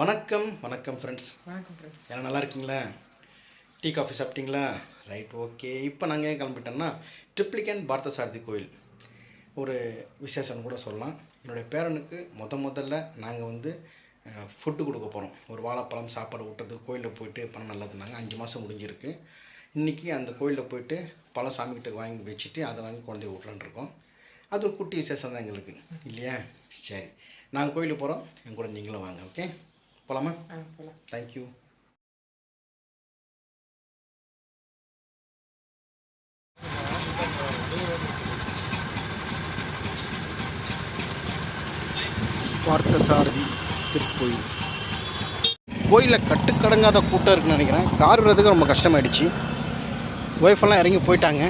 வணக்கம் வணக்கம் ஃப்ரெண்ட்ஸ் வணக்கம் ஃப்ரெண்ட்ஸ் எல்லாம் நல்லா இருக்கீங்களா? டீ காஃபி சாப்பிட்டீங்களா? ரைட் ஓகே இப்போ நாங்கள் எங்கே கிளம்பிட்டோம்னா ட்ரிப்ளிகன் பார்த்தசாரதி கோயில். ஒரு விசேஷம்னு கூட சொல்லலாம். என்னுடைய பேரனுக்கு முத முதல்ல நாங்கள் வந்து ஃபுட்டு கொடுக்க போகிறோம் ஒரு வாழைப்பழம் சாப்பாடு விட்டுறது கோயிலில் போயிட்டு பணம் நல்லதுனாங்க அஞ்சு மாதம் முடிஞ்சிருக்கு. இன்றைக்கி அந்த கோயிலில் போயிட்டு பழம் சாமிக்கிட்ட வாங்கி வச்சுட்டு அதை வாங்கி குழந்தைய இருக்கோம். அது ஒரு குட்டி விசேஷம் தான் எங்களுக்கு. இல்லையா? சரி. நாங்கள் கோயிலுக்கு போகிறோம் என் கூட நீங்களும் வாங்க ஓகே போகலாமா தேங்க்யூ பார்த்தசாரதி திருக்கோயில். கோயிலில் கட்டுக்கடங்காத கூட்டம் இருக்குன்னு நினைக்கிறேன். கார் விடுறதுக்கு ரொம்ப கஷ்டமாயிடுச்சு. ஒய்ஃபெல்லாம் இறங்கி போயிட்டாங்க.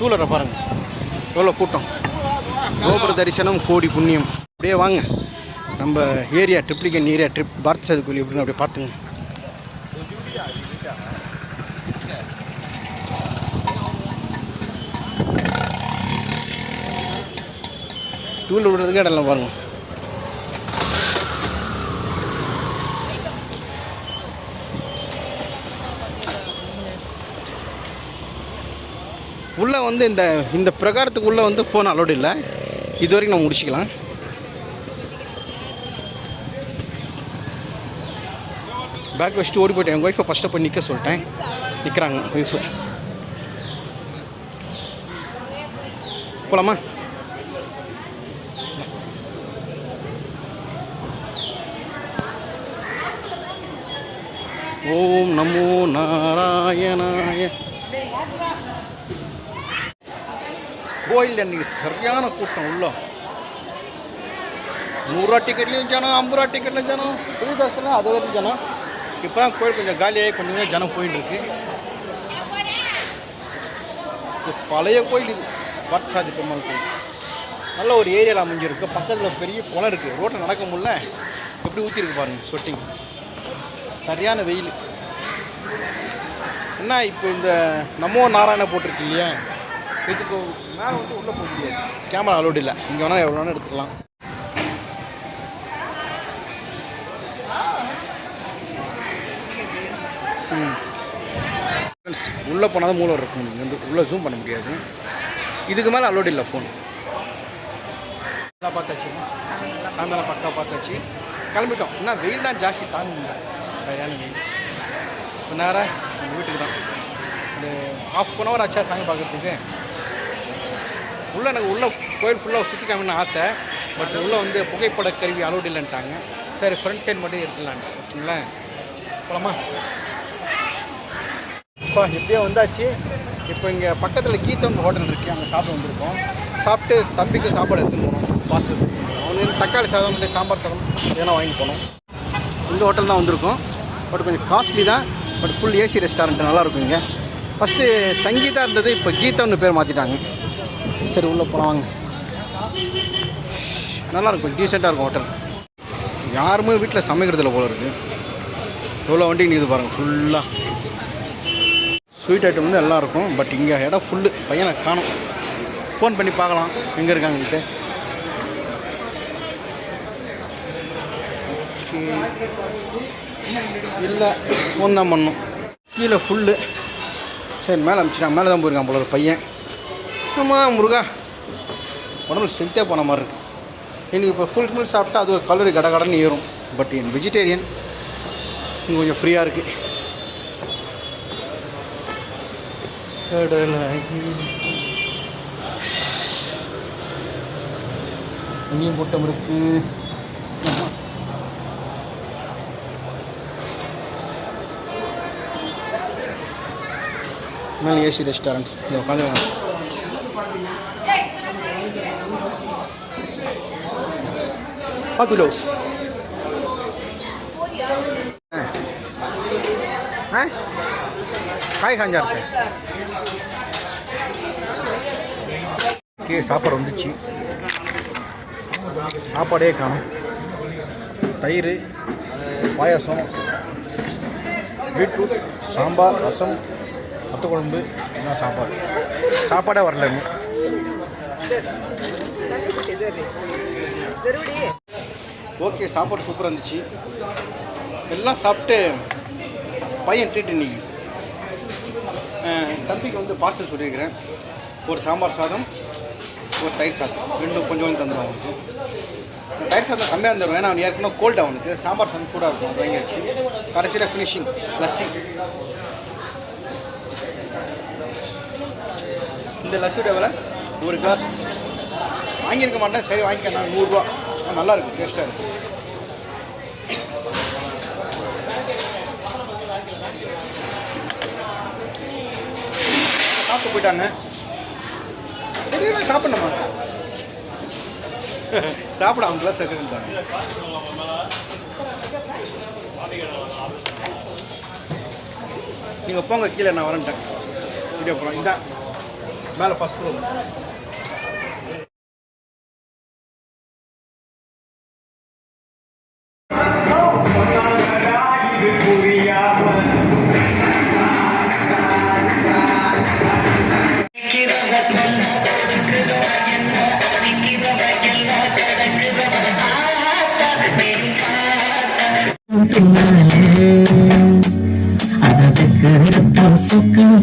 டூலரை பாருங்கள் எவ்வளோ கூட்டம்? கோபுர தரிசனம் கோடி புண்ணியம். அப்படியே வாங்க. நம்ம ஏரியா ட்ரிப்ளிகன் ஏரியா ட்ரிப் பார்த்தசாரதி கோயில் எப்படின்னு அப்படியே பார்த்துங்க. டூவில் விடுறதுக்கு இடம் பாருங்கள் உள்ளே வந்து இந்த இந்த பிரகாரத்துக்கு உள்ளே வந்து ஃபோன் அலோடு இல்லை. இது வரைக்கும் நம்ம முடிச்சுக்கலாம். பேக் வச்சுட்டு ஓடி போயிட்டேன் எங்கள் ஒய்ஃபை ஃபஸ்ட்டு போய் நிற்க சொல்லிட்டேன் நிற்கிறாங்க ஒய்ஃபு போலாமா ஓம் நமோ நாராயணாய கோயில் அன்னைக்கு சரியான கூட்டம் உள்ள. நூறுரூவா டிக்கெட்லேயும் ஜனம் ஐம்பது ரூபா டிக்கெட்லையும் ஜனம் ஃப்ரீ தர்சனம் அது வரைக்கும் ஜனம். இப்போ தான் கோயில் கொஞ்சம் காலியாகி கொஞ்சம் ஜனம் போயிட்டு இருக்கு. இது பழைய கோயில் இது. பட்சாதி பெருமாள் கோயில். நல்ல ஒரு ஏரியாவில் அமைஞ்சிருக்கு. பக்கத்தில் பெரிய குளம் இருக்குது ரோட்டில் நடக்க முடியல. எப்படி ஊற்றிருக்கு பாருங்கள் சொட்டிங் சரியான வெயில். என்ன இப்போ இந்த நமோ நாராயண போட்டிருக்கு இல்லையா? இதுக்கு மேலே வந்து உள்ளே போக முடியாது. கேமரா அலோடு இல்லை. இங்கே வேணால் எவ்வளோ வேணால் எடுத்துக்கலாம். உள்ளே போனால் தான் மூலம் இருக்கும். நீங்கள் வந்து உள்ளே ஜூம் பண்ண முடியாது. இதுக்கு மேலே அலோடு இல்லை ஃபோன் நல்லா பார்த்தாச்சு. சாயந்தரம் பக்கா பார்த்தாச்சு. கிளம்பிட்டோம். என்ன வெயில் தான் ஜாஸ்தி தாங்க முடியல சரியான வெயில். இப்போ நேராக எங்கள் வீட்டுக்கு தான். ஒரு ஹாஃப் அன் ஹவர் ஆச்சா சாமி பார்க்குறதுக்கு? உள்ளே எனக்கு உள்ளே கோயில் ஃபுல்லாக சுற்றி காமின்னு ஆசை. பட் உள்ளே வந்து புகைப்பட கருவி அலோடு இல்லைன்ட்டாங்க. சரி ஃப்ரண்ட் சைடு மட்டும் எடுத்துலான்ட்டு ஓகேங்களா? போலாமா? இப்போ எப்படியோ வந்தாச்சு. இப்போ இங்கே பக்கத்தில் கீத்தம் ஹோட்டல் இருக்குது அங்கே சாப்பிட வந்திருக்கோம். சாப்பிட்டு தம்பிக்கு சாப்பாடு எடுத்துன்னு போனோம். பார்சல் அவனுக்கு தக்காளி சாதம் இல்லை சாம்பார் சாதம் இதெல்லாம் வாங்கி போனோம். இந்த ஹோட்டல் தான் வந்திருக்கோம். பட் கொஞ்சம் காஸ்ட்லி தான். பட் ஃபுல் ஏசி ரெஸ்டாரண்ட் நல்லாயிருக்கும் இங்கே. ஃபஸ்ட்டு சங்கீதா இருந்தது இப்போ கீதம்னு பேர் மாற்றிட்டாங்க சரி உள்ளே போனாங்க நல்லாயிருக்கும் டீசெண்டாக இருக்கும் ஹோட்டல் யாருமே வீட்டில் சமைக்கிறதில்ல போல இருக்குது எவ்வளோ வண்டி நிற்குது பாருங்கள் ஃபுல்லாக ஸ்வீட் ஐட்டம் வந்து எல்லாம் இருக்கும். பட் இங்கே இடம் ஃபுல்லு பையனை காணும். ஃபோன் பண்ணி பார்க்கலாம். எங்கே இருக்காங்கன்ட்டு இல்லை ஃபோன் தான் பண்ணும் கீழே ஃபுல்லு சரி மேலே அனுப்பிச்சிட்டான் மேலே தான் போயிருக்கான் போல ஒரு பையன். ஆமாம் முருகா. உடம்புல செட்டே போன மாதிரி இருக்குது எனக்கு இப்போ ஃபுல் மீல் சாப்பிட்டா அது ஒரு கலரி கட கடைன்னு ஏறும். பட் என் வெஜிடேரியன் இங்கே கொஞ்சம் ஃப்ரீயாக இருக்குது கடலை இங்கேயும் கூட்டம் இருக்கு ஆமா. மேலே ஏசி ரெஸ்டாரண்ட் இங்கே உட்காந்துருக்காங்க Padulos. हाँ காய் காஞ்சா இருக்கு ஓகே சாப்பாடு வந்துச்சு. சாப்பாடே காணும். தயிர் பாயாசம் பீட்ரூட் சாம்பார் ரசம் மத்த குழம்பு என்ன சாப்பாடு. சாப்பாடே வரல ஓகே சாப்பாடு சூப்பராக இருந்துச்சு. எல்லாம் சாப்பிட்டு பையன் ட்ரீட் இன்னைக்கு. தம்பிக்கு வந்து பார்சல் சொல்லியிருக்கிறேன். ஒரு சாம்பார் சாதம் ஒரு தயிர் சாதம் ரெண்டும் கொஞ்சம் கொஞ்சம் தந்துடும் அவனுக்கு தயிர் சாதம் கம்மியாக தந்துடும் ஏன்னா அவன் ஏற்கனவே கோல்டு அவனுக்கு. சாம்பார் சாதம் சூடாக இருக்கும். அது வாங்கியாச்சு. கடைசியில் ஃபினிஷிங் லஸ்ஸி. இந்த லஸ்ஸியோட விலை ஒரு கிளாஸ் வாங்கியிருக்க மாட்டேன். சரி வாங்கிக்க. நான் நூறுரூவா. நல்லா இருக்கும் டேஸ்ட்டாக இருக்கும் சாப்பிட்டு போயிட்டாங்க. தெரியல சாப்பிடணுமா? சாப்பிட அவங்களாம் கிளாஸ் தான். நீங்கள் போங்க கீழே நான் வரேன்ட்டேன். வீடியோ போகலாம் இதான் மேலே ஃபஸ்ட் ஃப்ளோர்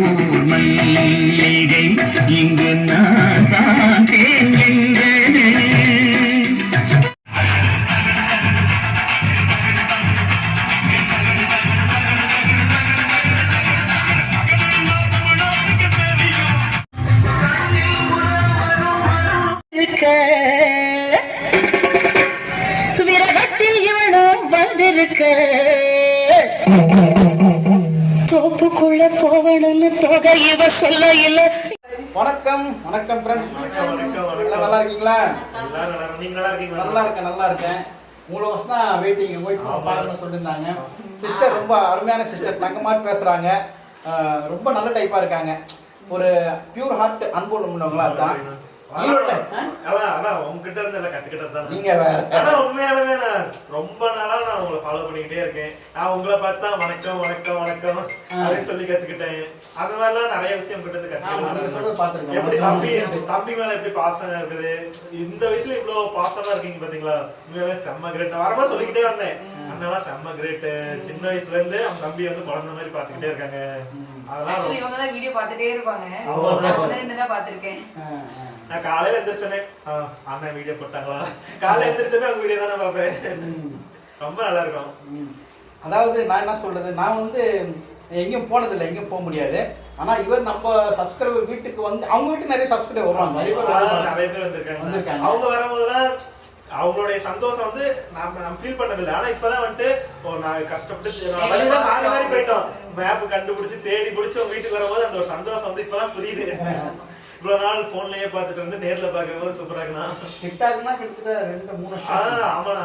ஊர் மல்லிகை இங்கு நான் தான். இவ சொல்ல இல்ல வணக்கம் வணக்கம் ஃப்ரெண்ட்ஸ் எல்லாம் நல்லா இருக்கீங்களா? எல்லாரும் நல்லா இருக்கு. நீங்க நல்லா இருக்கீங்களா? நல்லா இருக்கேன் நல்லா இருக்கேன். மூணு வருஷம் தான் வெயிட்டிங் ஒய்ஃப் பார்க்கணும்னு சொல்லியிருந்தாங்க. சிஸ்டர் ரொம்ப அருமையான சிஸ்டர் தங்க மாதிரி பேசுகிறாங்க ரொம்ப நல்ல டைப்பாக இருக்காங்க. ஒரு பியூர் ஹார்ட் அன்பு உள்ளவங்களா தான் உங்ககிட்ட இருந்து எல்லாம் கத்துக்கிட்டது தான். நீங்க வேற. ஆனா உண்மையாலுமே நான் ரொம்ப நாளா நான் உங்களை follow பண்ணிக்கிட்டே இருக்கேன். நான் உங்களை பார்த்தா வணக்கம், வணக்கம், வணக்கம் அப்படின்னு சொல்லி கத்துக்கிட்டேன். அந்த மாதிரிலாம் நிறைய விஷயம் இருந்து நீங்க கத்துக்கிட்டேன். எப்படி தம்பி தம்பி மேல எப்படி பாசம் இருக்குது? இந்த வயசுல இவ்வளவு பாசமா இருக்கீங்க பாத்தீங்களா? உண்மையாவே செம்ம கிரேட் வரும்போது சொல்லிக்கிட்டே வந்தேன். அண்ணா செம்ம கிரேட் சின்ன வயசுல இருந்து அவங்க தம்பி வந்து குழந்தை மாதிரி பாத்துக்கிட்டே இருக்காங்க. அதெல்லாம் இவங்க தான் வீடியோ பார்த்துட்டே இருப்பாங்க. நான் ரெண்டு தான் ஆ. நான் காலையில எந்திரிச்சோனே ஆ, அண்ணன் வீடியோ போட்டாங்களா? காலையில எந்திரிச்சோனே அவங்க வீடியோ தானே பார்ப்பேன். ரொம்ப நல்லா இருக்கும். அதாவது நான் என்ன சொல்றது நான் வந்து எங்கேயும் போனதில்லை எங்கேயும் போக முடியாது. ஆனா இவர் நம்ம சப்ஸ்கிரைபர் வீட்டுக்கு வந்து அவங்க வீட்டுக்கு நிறைய சப்ஸ்கிரைபர் வருவாங்க. நிறைய பேர். நிறைய பேர் வந்திருக்காங்க. வந்திருக்காங்க. அவங்க வரும்போதெல்லாம் அவங்களுடைய சந்தோஷம் வந்து நம்ம நம்ம ஃபீல் பண்ணதில்லை. ஆனா இப்பதான் வந்துட்டு ஓ நான் கஷ்டப்பட்டு வழிதான் மாறி மாறி போயிட்டோம். மேப் கண்டுபிடிச்சு தேடி பிடிச்சி உங்க வீட்டுக்கு வரும்போது அந்த ஒரு சந்தோஷம் வந்து இப்பதான் புரியுது. இவ்வளவு நாள் போன்லயே பார்த்துட்டு வந்து நேர்ல பார்க்கும்போது சூப்பரா இருக்குண்ணா. டிக்டாக்னா கிட்டத்தட்ட ரெண்டு மூணு ஆ, வருஷம் ஆமாண்ணா,